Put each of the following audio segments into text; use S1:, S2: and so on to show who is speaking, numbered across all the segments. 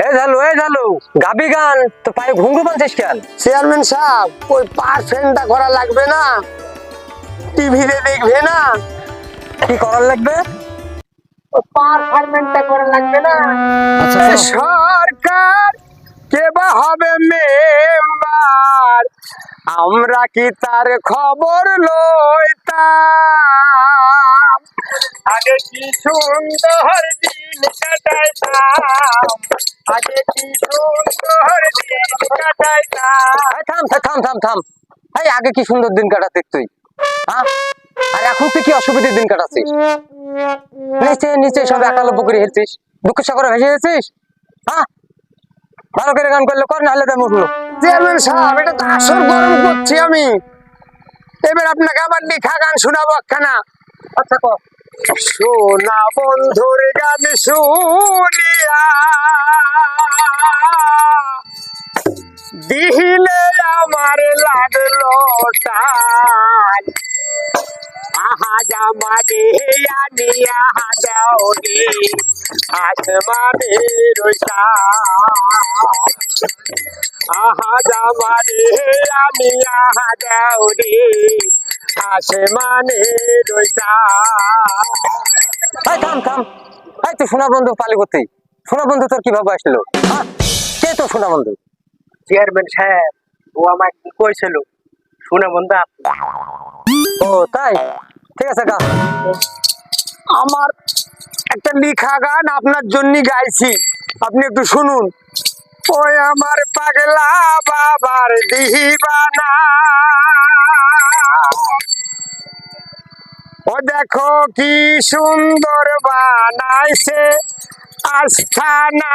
S1: এ ঝালু এ ঝালু গাবি গান তো পায়ে ঘুঙ্গু বানছিস কেন?
S2: চেয়ারম্যান সাহেব ওই পার্সেন্টটা করা লাগবে না। টিভিতে দেখবে না।
S1: কি করার লাগবে?
S2: পারফরমেন্টটা করা লাগবে না।
S1: আচ্ছা
S2: সরকার কে বা হবে মেম্বার? আমরা কি তার খবর লইতাম? আগে কি সুন্দর
S1: ভালো করে গান করলে কর উঠল
S2: চেয়ারম্যান সাহেব, এটা তো গরম করছি আমি। এবার আপনাকে আবার লিখা গান শোনাবো একখানা।
S1: আচ্ছা কর।
S2: সোনা বন্ধুর গান শুনিয়া। দিলে আমার লাগল তাই আহা জামা দে আনিয়া যাওনি। আসমানের আহা জামা দে আনিয়া যাওনি আসমানের
S1: এই থাম থাম। এই তুই সোনা বন্ধু পালি করতে সোনা বন্ধু তোর কীভাবে আসলো? কে তো সোনা বন্ধু?
S2: চেয়ারম্যান সাহেব ও আমাকে কি কইছিল? শুনে বন্ধু
S1: ও তাই? ঠিক আছে গা
S2: আমার একটা লিখা গান আপনার জন্য গাইছি। আপনি একটু শুনুন। ওই আমার পাগলা বাবার দিবানা। ও দেখো কি সুন্দর বানাইছে আস্থানা।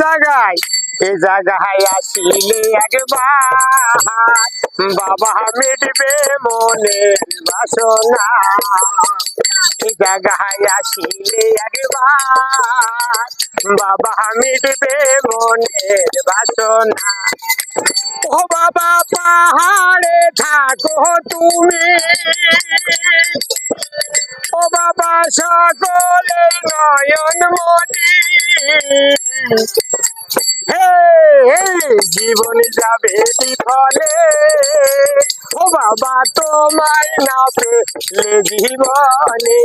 S2: জায়গায়, এ জায়গায় আসিলে একবার। বাবা মিটবে মনের বাসনা। এ জায়গায় আসিলে একবার। বাবা মিটবে বাসনা। ও বাবা, পাহাড়ে থাকো তুমি। ও বাবা, সকলে নয়ন মনি। হে জীবন যাবে বিফলে। ও বাবা, তোমায় না পেলে জীবনে।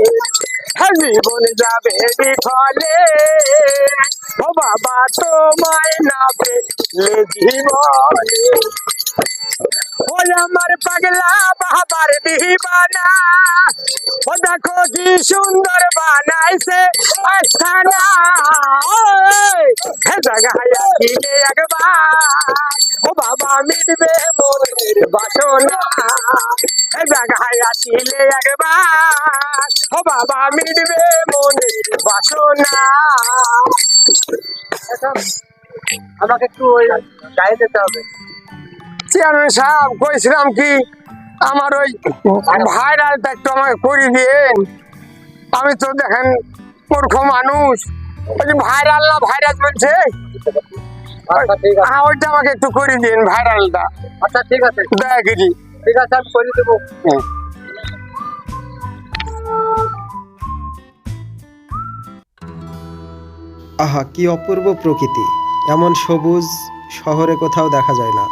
S2: জীবন যাবে বিফলে। ও বাবা, তোমায় না পেলে ওই আমার পাগলা বাবার দিবানা। ও দেখো কি সুন্দর বানাইছে আস্থানা জায়গায় আসিলে একবার। ও বাবা মিটবে মনের বাসনা। জায়গায় আসিলে একবার। মনের বাসনা।
S1: আমাকে একটু ওই গায়ে দিতে হবে।
S2: চেয়ারম্যান সাহেব কইছিলাম কি আমার ওই ভাইরালটা একটু আমাকে করে দিন আমি তো দেখেন মূর্খ মানুষ। ভাইরাল না ভাইরাস বলছে?
S1: আচ্ছা ঠিক আছে।
S2: হ্যাঁ ওইটা আমাকে একটু করে দিন ভাইরালটা
S1: আচ্ছা ঠিক আছে।
S2: দয়া করি
S1: ঠিক আছে আমি করে দেবো।
S2: হুম।
S3: আহা কি অপূর্ব প্রকৃতি। এমন সবুজ শহরে কোথাও দেখা যায় না।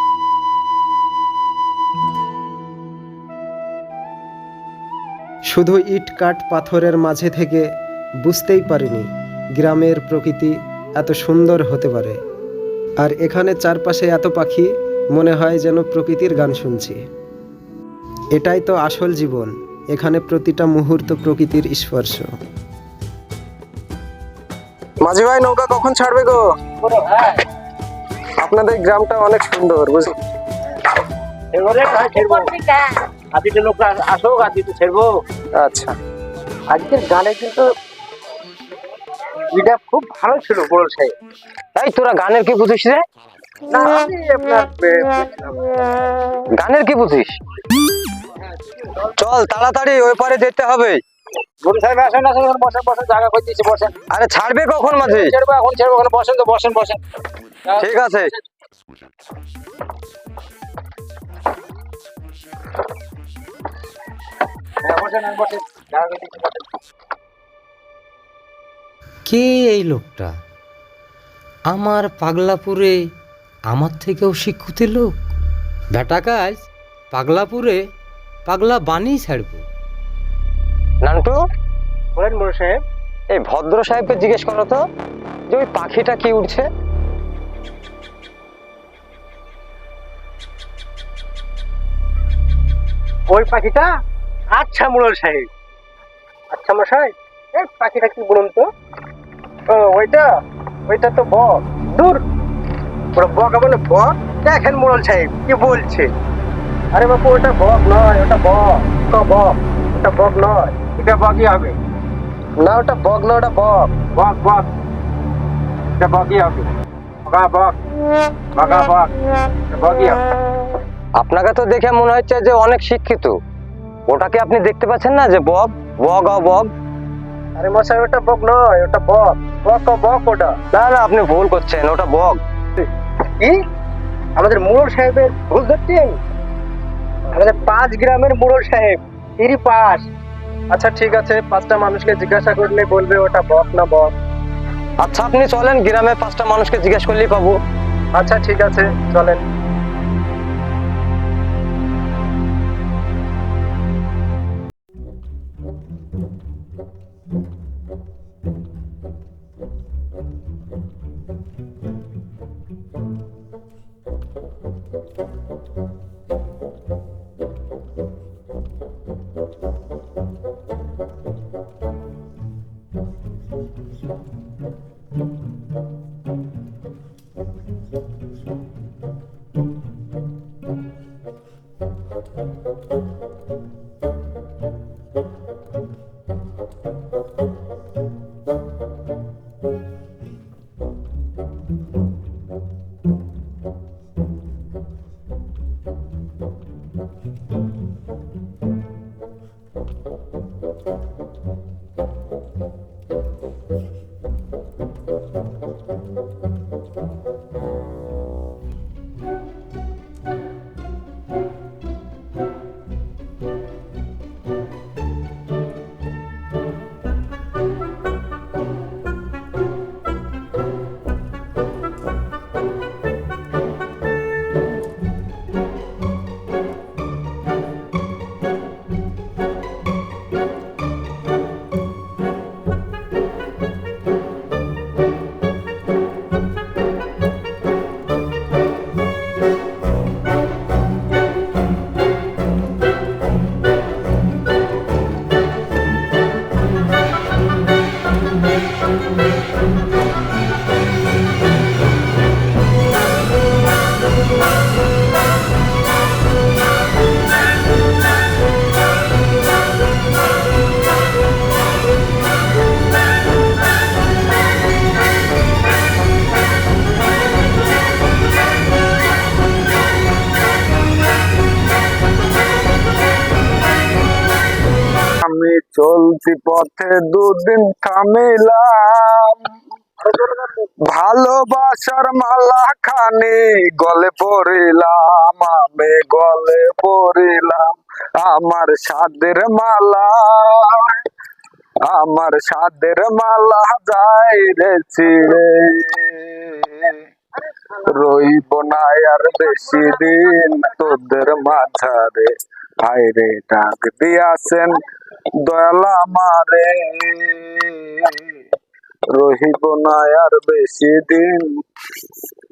S3: শুধু ইট কাঠ পাথরের মাঝে থেকে বুঝতেই পারিনি গ্রামের প্রকৃতি এত সুন্দর হতে পারে। আর এখানে চারপাশে এত পাখি, মনে হয় যেন প্রকৃতির গান শুনছি। এটাই তো আসল জীবন, এখানে প্রতিটা মুহূর্ত প্রকৃতির স্পর্শ।
S2: মাঝি ভাই নৌকা কখন ছাড়বে গো? আপনাদের গ্রামটা অনেক সুন্দর বুঝলি?
S4: এবারে আদিতে লোক আসুক আদিতে ছেড়বো।
S2: আচ্ছা।
S4: আজকের গানে কিন্তু এটা খুব ভালো ছিল বড় সাহেব।
S1: এই তোরা গানের কি বুঝিস রে? গানের কি বুঝিস? চল তাড়াতাড়ি ওই পারে যেতে হবে।
S4: বড় সাহেব আসেন আসেন বসেন বসেন জায়গা করে দিয়েছি বসেন।
S1: আরে ছাড়বে কখন মাঝে?
S4: ছেড়বো এখন ছেড়বো ওখানে বসেন তো বসেন বসেন।
S1: ঠিক আছে।
S4: হ্যাঁ,
S5: কে এই লোকটা? আমার পাগলাপুরে আমার থেকেও শিক্ষিত লোক? বেটা কাজ পাগলাপুরে পাগলা বানিয়ে ছাড়বো।
S1: নান্টু?
S6: বলেন মোড়ল সাহেব।
S1: এই ভদ্র সাহেবকে জিজ্ঞেস করো তো যে ওই পাখিটা কি উঠছে
S6: ওই পাখিটা? আচ্ছা মোড়ল সাহেব। আচ্ছা মশাই এই পাখিটা কি বলুন তো? ও ওইটা? ওইটা তো বক। দূর। ওটা বক বলে বক? দেখেন মোড়ল সাহেব কি বলছে? আরে বাপু ওটা বক নয় ওটা বক। তো বক। ওটা বক নয় এটা বকই হবে। না ওটা বক না ওটা বক। বক বক। এটা বকই হবে। বকা বক বকা বক বকই হবে।
S1: আপনাকে তো দেখে মনে হচ্ছে যে অনেক শিক্ষিত। ওটাকে আপনি দেখতে পাচ্ছেন না যে বগ বক অ বগ
S6: আরে মশাই ওটা বক নয় ওটা বক। বক বক ওটা।
S1: না না আপনি ভুল করছেন ওটা বক।
S6: কি? আমাদের মুরল সাহেবের ভুল ধরছেন আমাদের পাঁচ গ্রামের মুরল সাহেব। তিরি পাস। আচ্ছা ঠিক আছে পাঁচটা মানুষকে জিজ্ঞাসা করলে বলবে ওটা বক না বক।
S1: আচ্ছা আপনি চলেন গ্রামে পাঁচটা মানুষকে জিজ্ঞেস করলেই পাবো।
S6: আচ্ছা ঠিক আছে চলেন। আমি চলতি পথে, দুদিন থামিলাম। ভালোবাসার মালা খানি গলে পড়িলাম, আমি গলে পড়িলাম আমার সাদের মালা। আমার সাদের মালা যাই রে ছিড়ে। রইব না আর বেশি দিন তোদের মাঝারে। ভাইরে ডাক দিয়াছেন দয়ালা মারে রহিব না আর বেশি দিন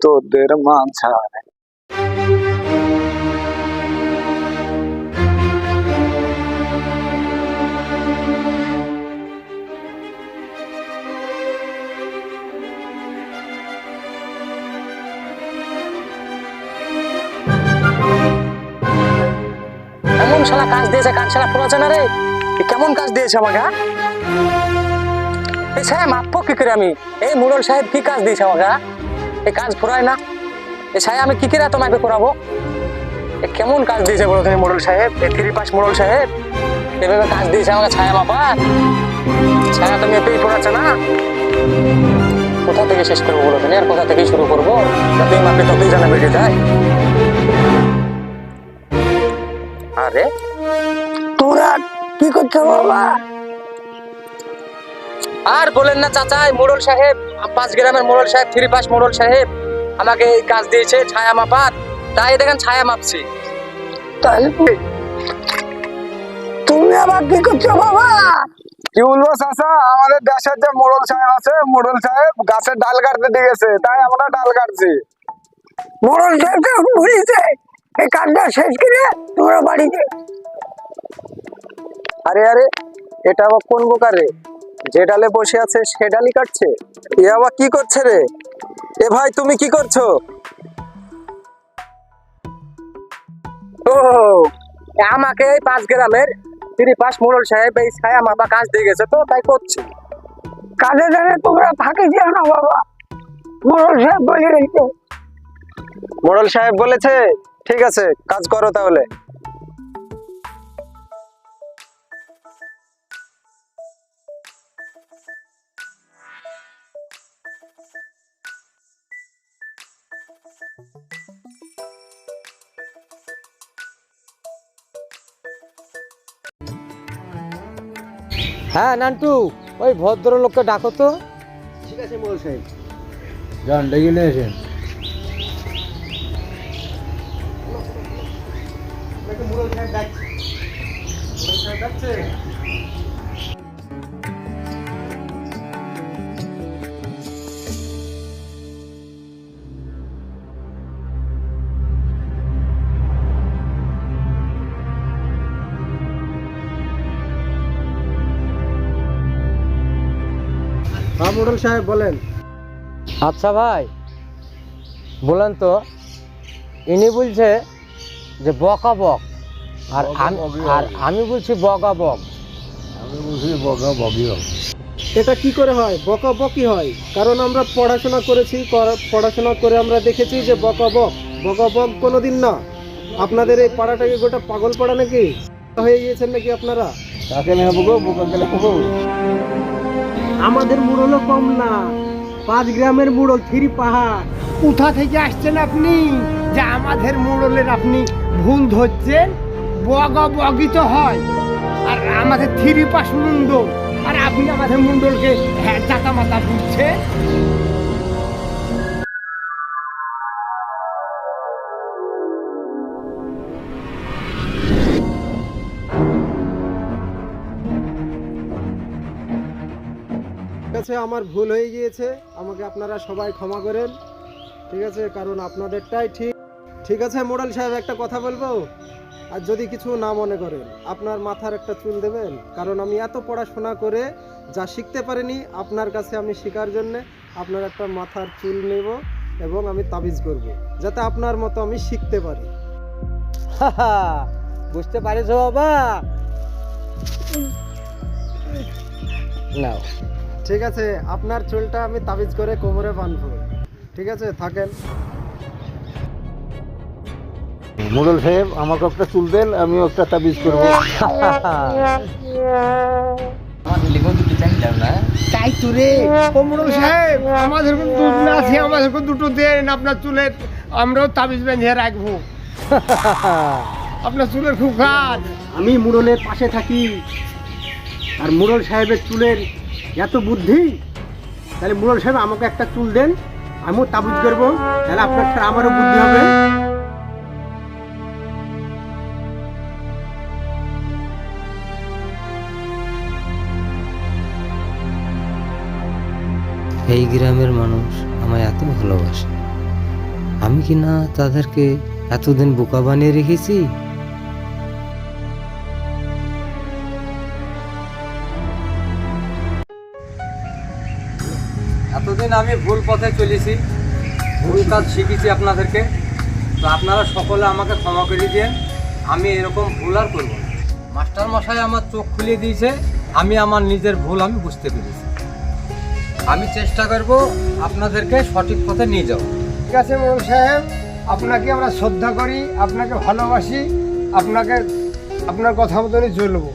S6: তোদের মাঝারে।
S1: শালা কাজ দিয়েছে কাজ শালা না রে? এ কেমন কাজ দিয়েছে আমাকে হ্যাঁ? মাপবো আমি? এই সাহেব কাজ দিয়েছে আমাকে হ্যাঁ? এই কাজ না। সাহেব আমি করাবো এ কেমন কাজ দিয়েছে সাহেব? এই থ্রি পাস সাহেব? এভাবে কাজ দিয়েছে আমাকে ছায়া মাপা? ছায়া না। কোথা থেকে শেষ করব বলো তুমি? আর কোথা থেকে শুরু করব? যতই মাপে ততই জানা বেড়ে যায় আরে তোরা কি করছ বাবা?
S7: আর বলেন না চাচা মোড়ল সাহেব পাঁচ গ্রামের মোড়ল সাহেব থ্রি পাস মোড়ল সাহেব আমাকে এই কাজ দিয়েছে ছায়া মাপার। তাই দেখেন ছায়া মাপছি।
S8: তাই তুমি আবার কি করছ বাবা? কি বলব চাচা আমাদের দেশের যে মোড়ল সাহেব আছে মোড়ল সাহেব গাছের ডাল কাটতে দিয়ে গেছে তাই আমরা ডাল কাটছি মোড়ল সাহেবকে ভুলিছে এই কাজটা শেষ করে? তোমরা বাড়িতে।
S3: আরে আরে এটা আবার কোন বোকারে যে ডালে বসে আছে সে ডালই কাটছে। এ আবার কি করছে রে? এ ভাই তুমি কি করছ?
S7: ও আমাকে এই পাঁচ গ্রামের থ্রি পাস মোড়ল সাহেব এই ছায়া মাপা কাজ দিয়ে গেছে তো তাই করছি।
S8: কাজে জানে তোমরা ফাঁকি দিও না বাবা। মোড়ল সাহেব বলে
S3: মোড়ল সাহেব বলেছে ঠিক আছে কাজ করো তাহলে।
S1: হ্যাঁ নান্টু ওই ভদ্রলোককে ডাকো তো।
S3: ঠিক আছে মোড়ল সাহেব
S1: যান ডেকে
S3: হ্যাঁ মোড়ল সাহেব বলেন।
S1: আচ্ছা ভাই বলেন তো ইনি বলছে যে বকা বক আর আমি আর আমি বলছি বকা বক
S3: এটা কি করে হয়? বকা বকি হয়? কারণ আমরা পড়াশোনা করেছি করা- পড়াশোনা করে আমরা দেখেছি যে বকা বক। বকা বক কোনোদিন না। আপনাদের এই পাড়াটাকে গোটা পাগল পাড়া নাকি? হয়ে গিয়েছেন নাকি আপনারা?
S8: আমাদের মুড়লও কম না। পাঁচ গ্রামের মুড়ল থ্রি পাহাড়। কোথা থেকে আসছেন আপনি? যে আমাদের মুড়লের আপনি ভুল ধরছেন। বগা বগি তো হয়। আর আমাদের থ্রি পাস মুন্ডল আর আপনি আমাদের মুন্ডলকে হ্যাঁ মাথা বুঝছেন
S3: ঠিক আছে আমার ভুল হয়ে গিয়েছে, আমাকে আপনারা সবাই ক্ষমা করেন। ঠিক আছে, কারণ আপনাদেরটাই ঠিক। ঠিক আছে, মোড়াল সাহেব, একটা কথা বলব? আর যদি কিছু না মনে করেন, আপনার মাথার একটা চুল দেবেন? কারণ আমি এত পড়াশোনা করে যা শিখতে পারিনি, আপনার কাছে আমি শেখার জন্য আপনার একটা মাথার চুল নেব এবং আমি তাবিজ করব, যাতে আপনার মতো আমি শিখতে পারি।
S1: বুঝতে পারিস বাবা?
S3: ঠিক আছে, আপনার চুলটা আমি তাবিজ করে কোমরে বাঁধবো। ঠিক আছে, থাকেন।
S9: মোড়ল সাহেব আমাকে একটা চুল দেন আমিও একটা তাবিজ করব।
S7: আমার লিখো দুটি চাইলাম না
S8: তাই তো রে। ও মুড়ল সাহেব আমাদের দুটো না আছে আমাদেরকে দুটো দেন আপনার চুলের আমরাও তাবিজ বেঁধে রাখব। আপনার চুলের খুব কাজ।
S10: আমি মুরলের পাশে থাকি। আর মুরল সাহেবের চুলের এত বুদ্ধি? তাহলে মুরল সাহেব আমাকে একটা চুল দেন আমিও তাবিজ করব। তাহলে আপনার আমারও বুদ্ধি হবে।
S1: এই গ্রামের মানুষ আমায় এত ভালোবাসে। আমি কি না তাদেরকে এতদিন বোকা বানিয়ে রেখেছি? এতদিন আমি ভুল পথে চলেছি, ভুল কাজ শিখেছি আপনাদেরকে। তো আপনারা সকলে আমাকে ক্ষমা করে দিন আমি এরকম ভুল আর করব মাস্টার মশাই আমার চোখ খুলে দিয়েছে, আমি আমার নিজের ভুল আমি বুঝতে পেরেছি। আমি চেষ্টা করব আপনাদেরকে সঠিক পথে নিয়ে যাও
S8: ঠিক আছে মুরল সাহেব, আপনাকে আমরা শ্রদ্ধা করি, আপনাকে ভালোবাসি, আপনাকে, আপনার কথা মতনই চলবো।